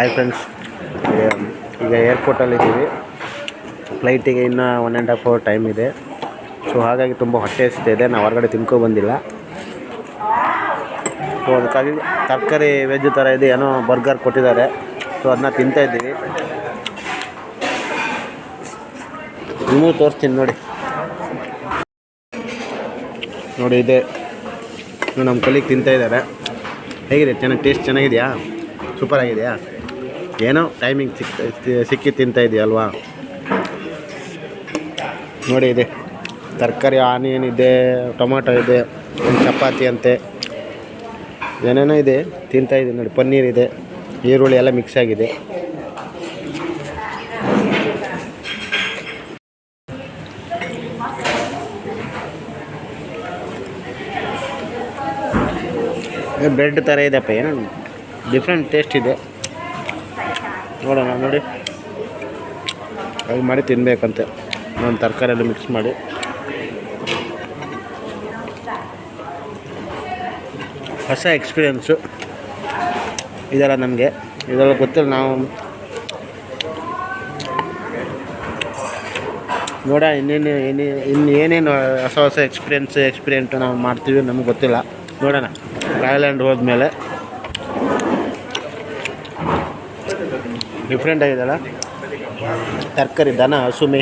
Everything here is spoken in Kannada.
ಹಾಯ್ ಫ್ರೆಂಡ್ಸ್ ಈಗ ಏರ್ಪೋರ್ಟಲ್ಲಿದ್ದೀವಿ ಫ್ಲೈಟಿಗೆ ಇನ್ನೂ one and half hour time ಇದೆ. ಸೊ ಹಾಗಾಗಿ ತುಂಬ ಹೊಟ್ಟೆ ಇದೆ. ನಾವು ಹೊರಗಡೆ ತಿನ್ಕೊ ಬಂದಿಲ್ಲ. ಸೊ ಅದಕ್ಕಾಗಿ ತರಕಾರಿ ವೆಜ್ ಥರ ಇದೆ, ಏನೋ ಬರ್ಗರ್ ಕೊಟ್ಟಿದ್ದಾರೆ. ಸೊ ಅದನ್ನ ತಿಂತಾ ಇದ್ದೀವಿ. ಇನ್ನೂ ತೋರಿಸ್ತೀನಿ ನೋಡಿ. ನೋಡಿ ಇದೆ. ನಮ್ಮ ಕಲಿಗೆ ತಿಂತಾ ಇದ್ದಾರೆ. ಹೇಗಿದೆ? ಚೆನ್ನಾಗಿ ಟೇಸ್ಟ್ ಚೆನ್ನಾಗಿದೆಯಾ? ಸೂಪರ್ ಆಗಿದೆಯಾ? ಏನೋ ಟೈಮಿಂಗ್ ಸಿಕ್ ಸಿಕ್ಕಿ ತಿಂತಾ ಇದೆಯಲ್ವಾ? ನೋಡಿ ಇದೆ. ತರಕಾರಿ, ಆನಿಯನ್ ಇದೆ, ಟೊಮಾಟೊ ಇದೆ ಚಪಾತಿ ಅಂತೆ. ಏನೇನೋ ಇದೆ, ತಿಂತಾ ಇದೆ ನೋಡಿ, ಪನ್ನೀರ್ ಇದೆ, ಈರುಳ್ಳಿ ಎಲ್ಲ ಮಿಕ್ಸ್ ಆಗಿದೆ. ಬ್ರೆಡ್ ಥರ ಇದೆಪ್ಪ ಏನೋ ಡಿಫ್ರೆಂಟ್ ಟೇಸ್ಟ್ ಇದೆ. ನೋಡೋಣ, ನೋಡಿ. ಹಾಗೆ ಮಾಡಿ ತಿನ್ನಬೇಕಂತೆ ನಾನು ತರಕಾರಿ ಎಲ್ಲ ಮಿಕ್ಸ್ ಮಾಡಿ. ಹೊಸ ಎಕ್ಸ್ಪೀರಿಯೆನ್ಸು ಇದೆಲ್ಲ ನಮಗೆ. ಇದೆಲ್ಲ ಗೊತ್ತಿಲ್ಲ ನಾವು. ನೋಡ ಇನ್ನೇನು ಏನೇ ಇನ್ನು ಏನೇನು ಹೊಸ ಹೊಸ ಎಕ್ಸ್ಪೀರಿಯೆನ್ಸ್ ಎಕ್ಸ್ಪೀರಿಯೆಂಟು ನಾವು ಮಾಡ್ತೀವಿ ನಮ್ಗೆ ಗೊತ್ತಿಲ್ಲ. ನೋಡೋಣ. ಥಾಯ್ಲ್ಯಾಂಡ್ ಹೋದ್ಮೇಲೆ. ಡಿಫ್ರೆಂಟ್ ಆಗಿದೆಲ್ಲ ತರಕಾರಿ ದನ ಹಸುಮೆ.